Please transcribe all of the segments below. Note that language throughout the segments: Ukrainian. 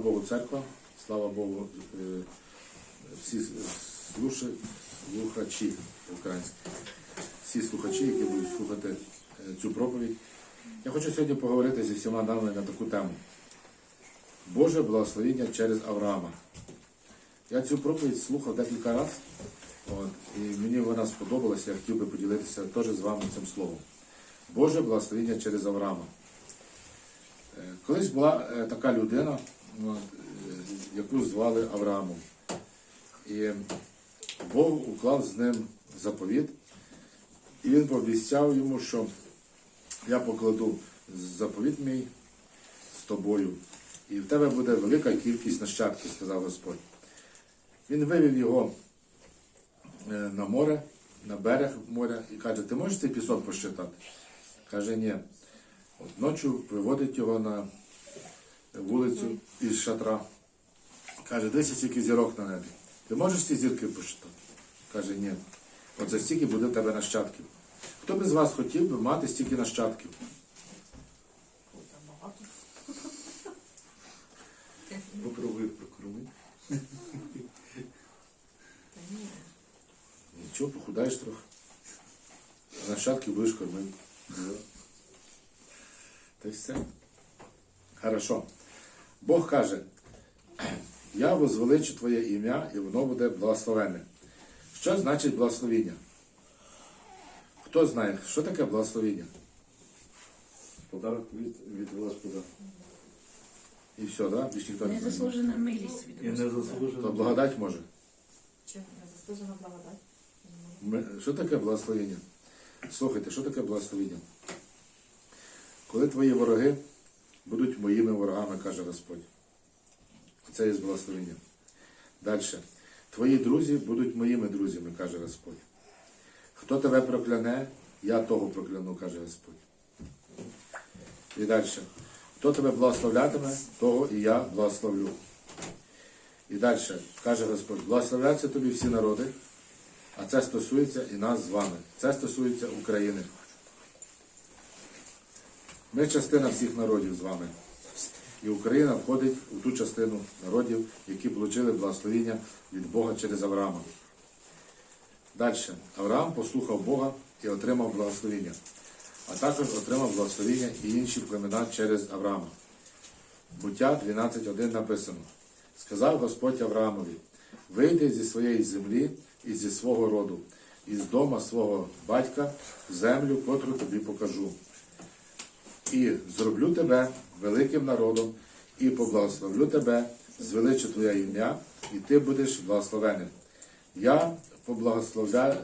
Богу, церква, слава Богу, е, всі слухачі українські, всі слухачі, які будуть слухати е, цю проповідь. Я хочу сьогодні поговорити зі всіма нами на таку тему. Боже благословіння через Авраама. Я цю проповідь слухав декілька разів, і мені вона сподобалася, я хотів би поділитися теж з вами цим словом. Боже благословіння через Авраама. Е, Колись була така людина, яку звали Авраамом. І Бог уклав з ним заповіт, і він пообіцяв йому, що я покладу заповіт мій з тобою, і в тебе буде велика кількість нащадків, сказав Господь. Він вивів його е, на море, на берег моря і каже, ти можеш цей пісок посчитати? Каже, ні. От ночі виводить його на вулицю із шатра. Каже, дивися, скільки зірок на небі. Ти можеш ці зірки посчитати? Каже, ні. Оце стільки буде в тебе нащадків. Хто би з вас хотів би мати стільки нащадків? Попробуй прокруми. Нічого, похудаєш трохи. Нащадки будеш кормити. Та й все. Хорошо. Бог каже, я возвеличу твоє ім'я, і воно буде благословенне. Що значить благословіння? Хто знає, що таке благословіння? Подарок від, від Господа. І все, да? Більш ніхто не знає. Незаслужена милість від не Господа. То благодать може. Чи незаслужена благодать? Ми- Що таке благословення? Слухайте, що таке благословення? Коли твої вороги будуть моїми ворогами, каже Господь. Це є благословення. Далі. Твої друзі будуть моїми друзями, каже Господь. Хто тебе прокляне, я того прокляну, каже Господь. І далі. Хто тебе благословлятиме, того і я благословлю. І далі каже Господь, благословляться тобі всі народи, а це стосується і нас з вами. Це стосується України. Ми частина всіх народів з вами. І Україна входить у ту частину народів, які отримали благословіння від Бога через Авраама. Далі. Авраам послухав Бога і отримав благословіння. А також отримав благословіння і інші племена через Авраама. Буття 12.1 написано. Сказав Господь Авраамові, вийди зі своєї землі і зі свого роду, із дома свого батька в землю, котру тобі покажу. І зроблю тебе великим народом, і поблагословлю тебе, звеличу твоє ім'я, і ти будеш благословеним. Я поблагословляю,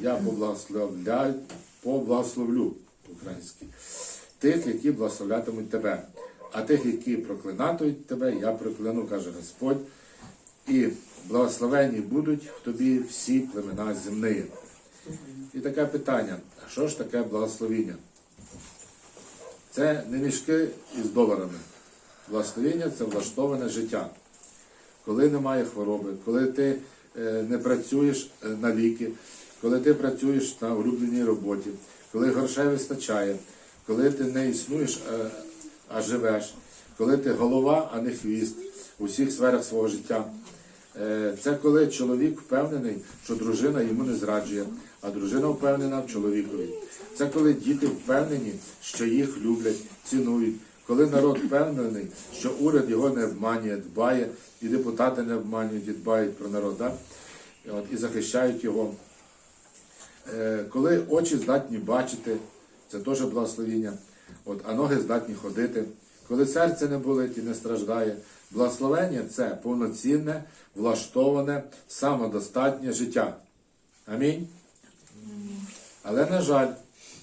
я поблагословляю, поблагословлю український, тих, які благословлятимуть тебе, а тих, які проклинатимуть тебе, я прокляну, каже Господь, і благословені будуть в тобі всі племена земні. І таке питання: що ж таке благословіння? Це не мішки із доларами. Благословіння це влаштоване життя. Коли немає хвороби, коли ти е, не працюєш е, на ліки, коли ти працюєш на улюбленій роботі, коли грошей вистачає, коли ти не існуєш, е, а живеш, коли ти голова, а не хвіст у всіх сферах свого життя. Е, Це коли чоловік впевнений, що дружина йому не зраджує, а дружина впевнена в чоловікові. Це коли діти впевнені, що їх люблять, цінують. Коли народ впевнений, що уряд його не обманює, дбає, і депутати не обманюють і дбають про народ, От, і захищають його. Е, Коли очі здатні бачити, це теж благословіння, От, а ноги здатні ходити. Коли серце не болить і не страждає, благословення це повноцінне, влаштоване, самодостатнє життя. Амінь. Але, на жаль,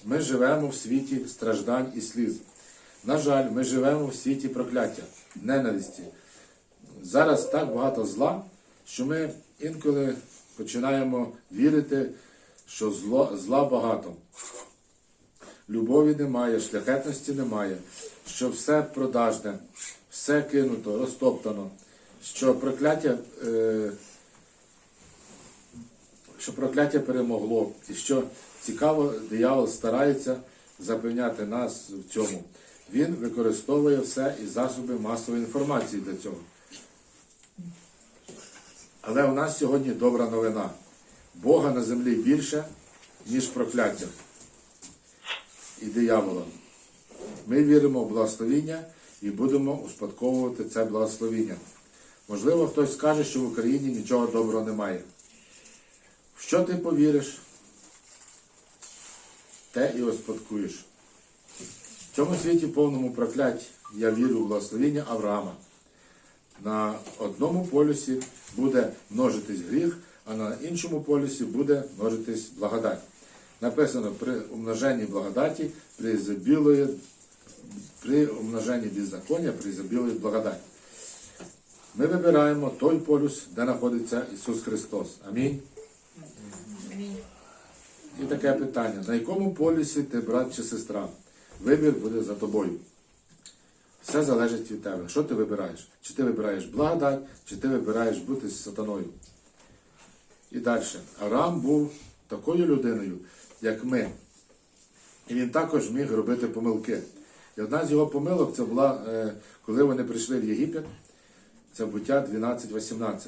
ми живемо в світі страждань і сліз. На жаль, ми живемо в світі прокляття, ненависті. Зараз так багато зла, що ми інколи починаємо вірити, що зло, зла багато. Любові немає, шляхетності немає, що все продажне, все кинуто, розтоптано, що прокляття, е, що прокляття перемогло, і що цікаво, диявол старається запевняти нас в цьому. Він використовує все і засоби масової інформації для цього. Але у нас сьогодні добра новина. Бога на землі більше, ніж прокляття і диявола. Ми віримо в благословіння і будемо успадковувати це благословіння. Можливо, хтось скаже, що в Україні нічого доброго немає. В що ти повіриш, те і успадкуєш. В цьому світі повному проклять я вірю в благословіння Авраама. На одному полюсі буде множитись гріх, а на іншому полюсі буде множитись благодать. Написано при умноженні благодаті призабілує, при умноженні беззаконня призабілує благодать. Ми вибираємо той полюс, де знаходиться Ісус Христос. Амінь. І таке питання: на якому полюсі ти брат чи сестра? Вибір буде за тобою. Все залежить від тебе. Що ти вибираєш? Чи ти вибираєш благодать, чи ти вибираєш бути з сатаною? І далі. Арам був такою людиною, як ми. І він також міг робити помилки. І одна з його помилок це була, е, коли вони прийшли в Єгипет, це буття 12.18.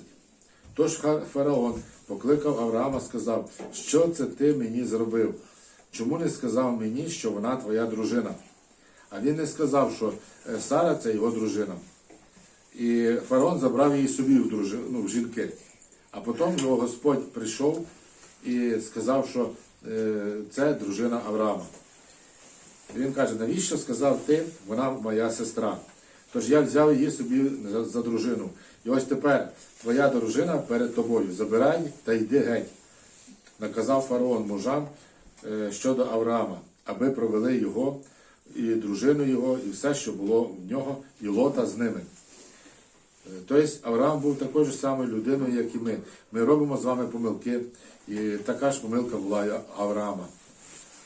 Тож фараон покликав Авраама, сказав, що це ти мені зробив? Чому не сказав мені, що вона твоя дружина? А він не сказав, що е, Сара це його дружина. І фараон забрав її собі в, дружи, ну, в жінки. А потім його Господь прийшов і сказав, що е, це дружина Авраама. І він каже, навіщо сказав ти, вона моя сестра. Тож я взяв її собі за, дружину. І ось тепер твоя дружина перед тобою. Забирай та йди геть. Наказав фараон мужам е, щодо Авраама, аби провели його і дружину його, і все, що було в нього, і лота з ними. Е, Тобто Авраам був такою ж самою людиною, як і ми. Ми робимо з вами помилки, і така ж помилка була Авраама.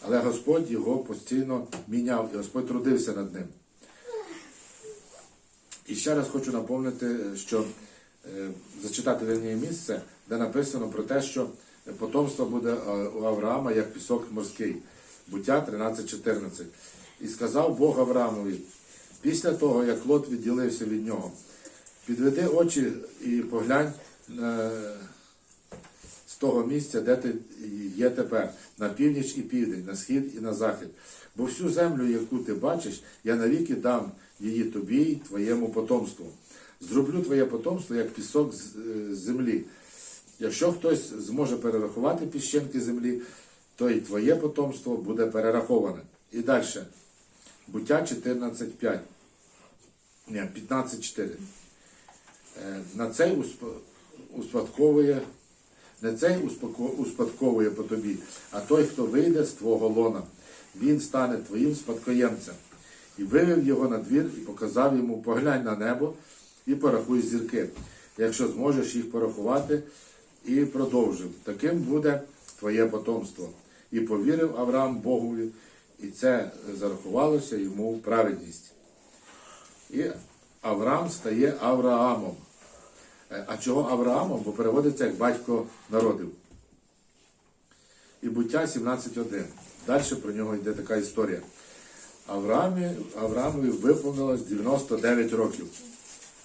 Але Господь його постійно міняв, і Господь трудився над ним. І ще раз хочу напомнити, що е, зачитати вірніше місце, де написано про те, що потомство буде е, у Авраама як пісок морський. Буття 13.14. І сказав Бог Авраамові, після того, як Лот відділився від нього, підведи очі і поглянь е, з того місця, де ти є тепер, на північ і південь, на схід і на захід. Бо всю землю, яку ти бачиш, я навіки дам її тобі й твоєму потомству. Зроблю твоє потомство як пісок з е, землі. Якщо хтось зможе перерахувати піщинки землі, то і твоє потомство буде перераховане. І далі. Буття 14.5. Ні, 15.4. Е, На цей усп- успадковує, не цей успадковує по тобі, а той, хто вийде з твого лона. Він стане твоїм спадкоємцем. І вивів його на двір і показав йому, поглянь на небо і порахуй зірки, якщо зможеш їх порахувати, і продовжив. Таким буде твоє потомство. І повірив Авраам Богові, і це зарахувалося йому в праведність. І Авраам стає Авраамом. Е, А чого Авраамом? Бо переводиться як батько народів. І буття 17.1. Далі про нього йде така історія. Авраамі, Авраамові виповнилось 99 років.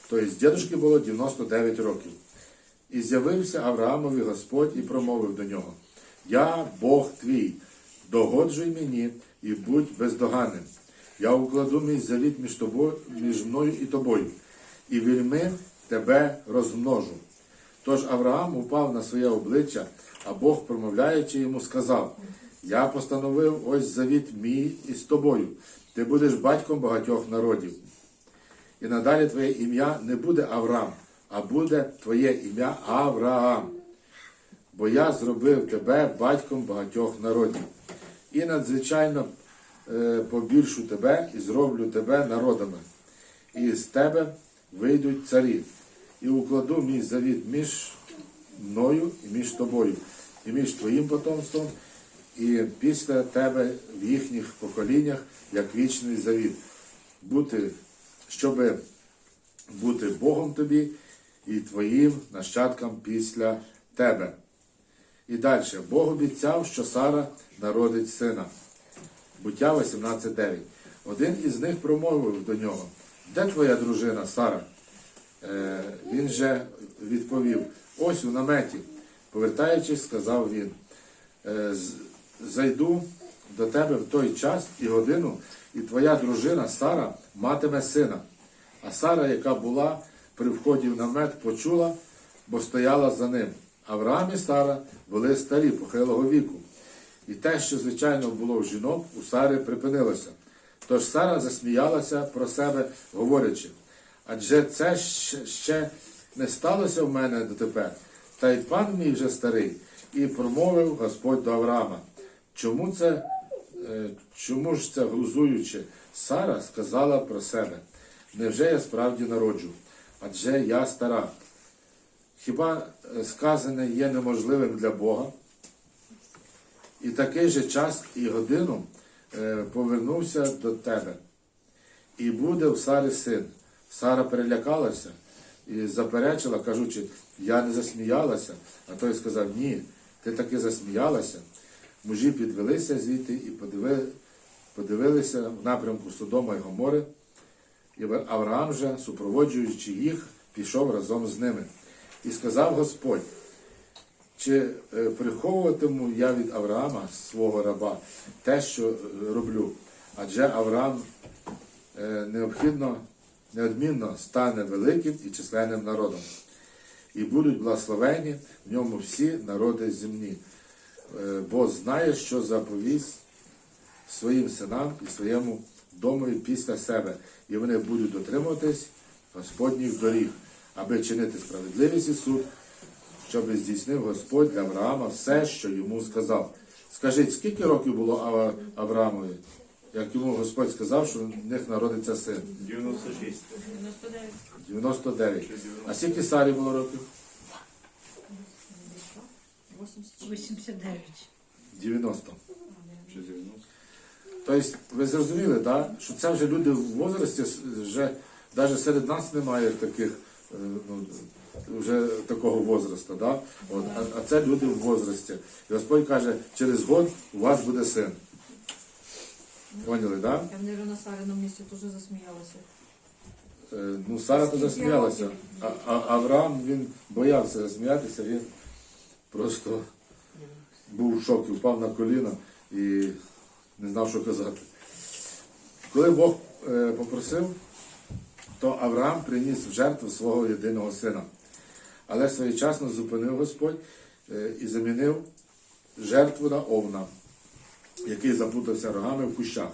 Тобто дідушки було 99 років. І з'явився Авраамові Господь і промовив до нього: Я Бог твій, догоджуй мені і будь бездоганним. Я укладу мій завіт між тобою, між мною і тобою, і вільми тебе розмножу. Тож Авраам упав на своє обличчя, а Бог, промовляючи йому, сказав: Я постановив ось завіт мій із тобою. Ти будеш батьком багатьох народів. І надалі твоє ім'я не буде Авраам, а буде твоє ім'я Авраам. Бо я зробив тебе батьком багатьох народів. І надзвичайно е, побільшу тебе і зроблю тебе народами. І з тебе вийдуть царі. І укладу мій завіт між мною і між тобою, і між твоїм потомством, і після тебе в їхніх поколіннях, як вічний завіт. Бути, щоби бути Богом тобі і твоїм нащадкам після тебе. І далі. Бог обіцяв, що Сара народить сина. Буття 18.9. Один із них промовив до нього: Де твоя дружина Сара? Е, він же відповів: Ось у наметі. Повертаючись, сказав він: «Е, Зайду до тебе в той час і годину, і твоя дружина Сара матиме сина. А Сара, яка була при вході в намет, почула, бо стояла за ним. Авраам і Сара були старі похилого віку. І те, що звичайно було в жінок, у Сари припинилося. Тож Сара засміялася про себе, говорячи, адже це ще, не сталося в мене дотепер, та й пан мій вже старий, і промовив Господь до Авраама. Чому це, е, чому ж це глузуючи, Сара сказала про себе, невже я справді народжу, адже я стара. Хіба е, сказане є неможливим для Бога? І такий же час і годину е, повернувся до тебе. І буде в Сарі син. Сара перелякалася і заперечила, кажучи, я не засміялася. А той сказав, ні, ти таки засміялася. Мужі підвелися звідти і подиви- подивилися в напрямку Содома і Гомори. І Авраам же, супроводжуючи їх, пішов разом з ними. І сказав Господь, чи е, приховуватиму я від Авраама, свого раба, те, що е, роблю? Адже Авраам е, необхідно, неодмінно стане великим і численним народом. І будуть благословені в ньому всі народи земні, Е, бо знає, що заповість своїм синам і своєму домові після себе, і вони будуть дотримуватись Господніх доріг, аби чинити справедливість і суд, щоб здійснив Господь для Авраама все, що йому сказав. Скажіть, скільки років було Авраамові, як йому Господь сказав, що в них народиться син? 96. 99. 99. А скільки Сарі було років? 89. 90. Чи 90? Тобто, ви зрозуміли, да? що це вже люди в возрасті, вже навіть серед нас немає таких, е, ну, вже такого возрасту. Да? От, а, а це люди в возрасті. І Господь каже, через год у вас буде син. Поняли, так? Да? Я Нерю на Сариному місці теж засміялася. Е, Ну, Сара то засміялася. А, а Авраам він боявся засміятися, він просто був в шокі, впав на коліна і не знав, що казати. Коли Бог е, попросив, то Авраам приніс в жертву свого єдиного сина. Але своєчасно зупинив Господь е, і замінив жертву на овна, який запутався рогами в кущах.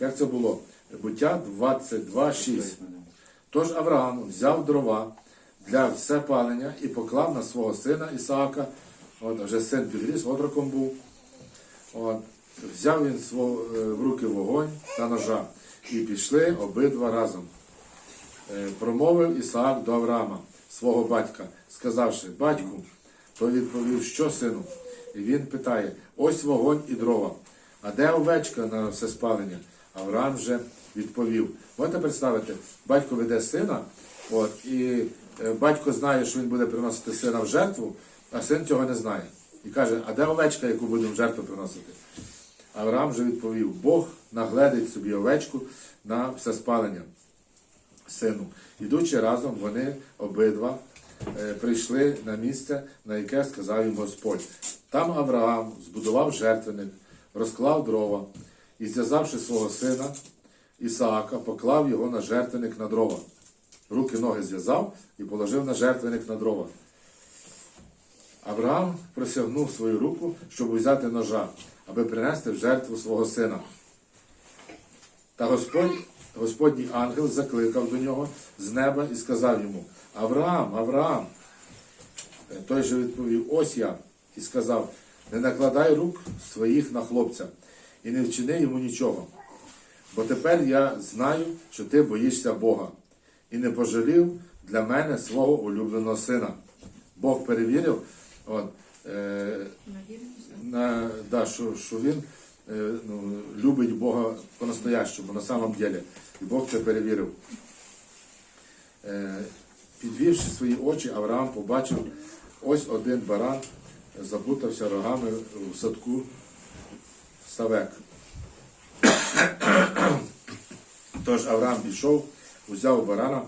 Як це було? Буття 22.6. Тож Авраам взяв дрова для всепалення і поклав на свого сина Ісаака. От, вже син підріс, отроком був. От, взяв він свого, е, в руки вогонь та ножа і пішли обидва разом. Е, Промовив Ісаак до Авраама, свого батька, сказавши, батьку, той відповів, що сину? І він питає: ось вогонь і дрова. А де овечка на все спалення? Авраам вже відповів. Можете представити, батько веде сина, от, і е, батько знає, що він буде приносити сина в жертву, а син цього не знає. І каже, а де овечка, яку будемо в жертву приносити? Авраам вже відповів: Бог нагледить собі овечку на все спалення сину. Ідучи разом, вони обидва е, прийшли на місце, на яке сказав їм Господь. Там Авраам збудував жертвенник, розклав дрова і, зв'язавши свого сина Ісаака, поклав його на жертвенник на дрова. Руки ноги зв'язав і положив на жертвенник на дрова. Авраам просягнув свою руку, щоб взяти ножа, аби принести в жертву свого сина. Та Господь, Господній ангел закликав до нього з неба і сказав йому: Авраам, Авраам. Той же відповів: Ось я. І сказав: Не накладай рук своїх на хлопця і не вчини йому нічого. Бо тепер я знаю, що ти боїшся Бога, і не пожалів для мене свого улюбленого сина. Бог перевірив, от, е, На да, що, що він е, ну, любить Бога по-настоящему, на самом деле. І Бог це перевірив. Е, підвівши свої очі, Авраам побачив ось один баран запутався рогами в садку Савек. Тож Авраам пішов, узяв барана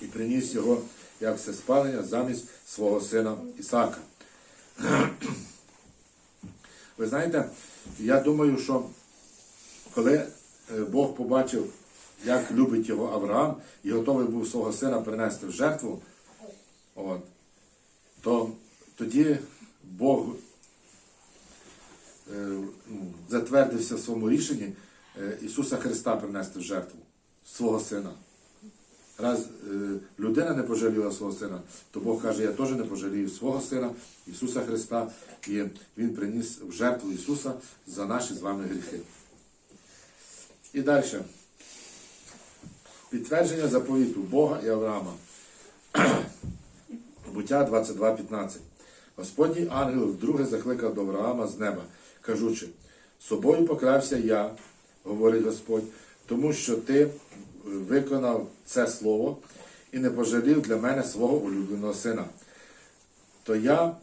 і приніс його як всеспалення замість свого сина Ісака. Ви знаєте, я думаю, що коли е, Бог побачив, як любить його Авраам, і готовий був свого сина принести в жертву, от, то тоді Бог е, ну, затвердився в своєму рішенні е, Ісуса Христа принести в жертву свого сина. Раз е, людина не пожаліла свого сина, то Бог каже, я теж не пожалію свого сина, Ісуса Христа, і Він приніс в жертву Ісуса за наші з вами гріхи. І далі. Підтвердження заповіту Бога і Авраама. Буття 22.15. Господній ангел вдруге закликав до Авраама з неба, кажучи, собою поклявся я, говорить Господь, тому що ти виконав це слово і не пожалів для мене свого улюбленого сина. То я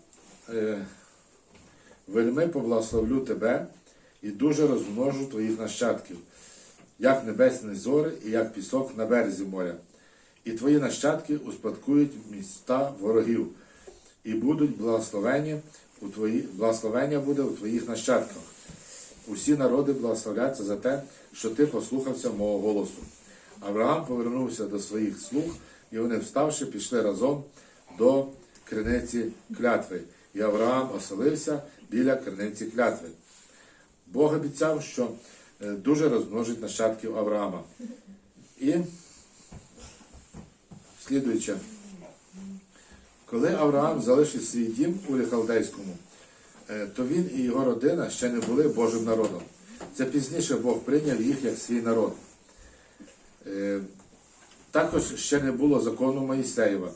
е, вельми поблагословлю тебе і дуже розмножу твоїх нащадків, як небесні зори і як пісок на березі моря. І твої нащадки успадкують міста ворогів, і будуть благословені у твої, благословення буде у твоїх нащадках. Усі народи благословляться за те, що ти послухався мого голосу. Авраам повернувся до своїх слуг, і вони, вставши, пішли разом до криниці клятви. І Авраам оселився біля криниці клятви. Бог обіцяв, що е, дуже розмножить нащадків Авраама. І слідуюче, коли Авраам залишив свій дім у Халдейському, е, то він і його родина ще не були Божим народом. Це пізніше Бог прийняв їх як свій народ. Е, Також ще не було закону Моїсеєва,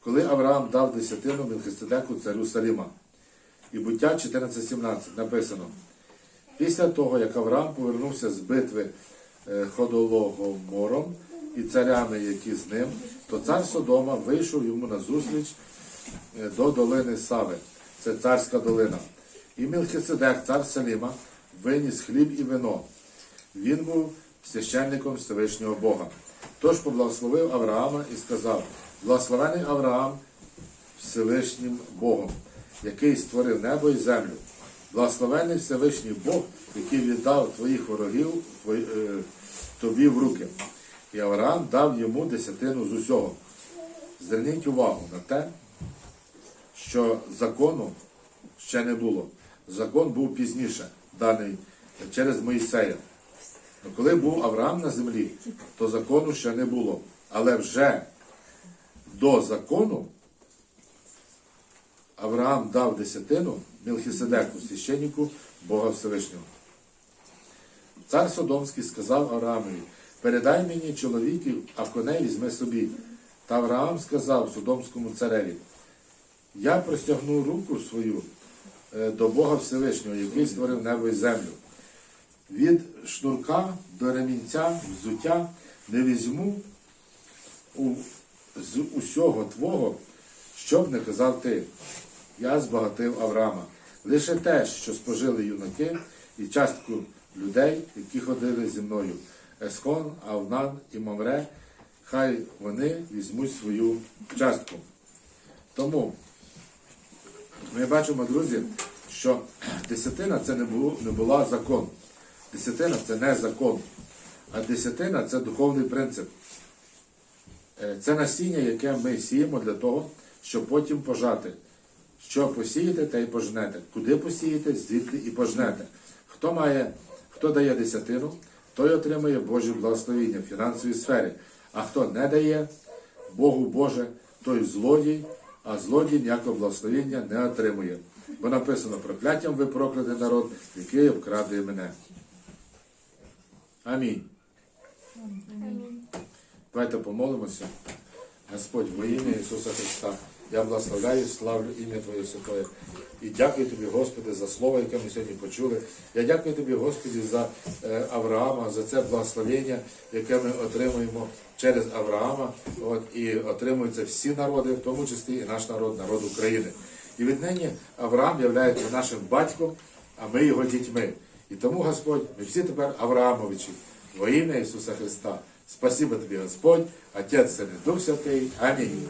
коли Авраам дав десятину Мелхиседеку царю Саліма. І буття 14.17 написано. Після того, як Авраам повернувся з битви е, Ходологомором і царями, які з ним, то цар Содома вийшов йому на зустріч е, до долини Сави, це царська долина. І Мілхиседек, цар Саліма, виніс хліб і вино. Він був священником Всевишнього Бога. Тож поблагословив Авраама і сказав: Благословений Авраам Всевишнім Богом, який створив небо і землю. Благословений Всевишній Бог, який віддав твоїх ворогів е, тобі в руки. І Авраам дав йому десятину з усього. Зверніть увагу на те, що закону ще не було. Закон був пізніше, даний через Моїсея. Ну, Коли був Авраам на землі, то закону ще не було. Але вже до закону Авраам дав десятину Мелхиседеку, священнику Бога Всевишнього. Цар Содомський сказав Авраамові, передай мені чоловіків, а коней візьми собі. Та Авраам сказав Содомському цареві, я простягну руку свою е, до Бога Всевишнього, який створив небо і землю. Від шнурка до ремінця, взуття не візьму у, з усього твого, щоб не казав ти. Я збагатив Авраама. Лише те, що спожили юнаки і частку людей, які ходили зі мною. Есхон, Авнан і Мамре, хай вони візьмуть свою частку. Тому ми бачимо, друзі, що десятина це не, було, не була закон. Десятина це не закон, а десятина це духовний принцип. Е, Це насіння, яке ми сіємо для того, щоб потім пожати. Що посієте, те й пожнете. Куди посієте, звідки і пожнете. Хто має, хто дає десятину, той отримує Божі благословіння в фінансовій сфері. А хто не дає Богу Боже, той злодій, а злодій ніякого благословіння не отримує. Бо написано, прокляттям ви проклятий народ, який обкрадує мене. Амінь. Давайте помолимося. Господь, во ім'я Ісуса Христа, я благословляю, славлю ім'я Твоє Святое. І дякую Тобі, Господи, за слово, яке ми сьогодні почули. Я дякую Тобі, Господи, за е, Авраама, за це благословення, яке ми отримуємо через Авраама. От, і отримуються всі народи, в тому числі і наш народ, народ України. І віднині Авраам є нашим батьком, а ми його дітьми. І тому, Господь, ми всі тепер Авраамовичі. Во ім'я Ісуса Христа. Спасибо тобі, Господь, Отець Син і Дух Святий. Амінь.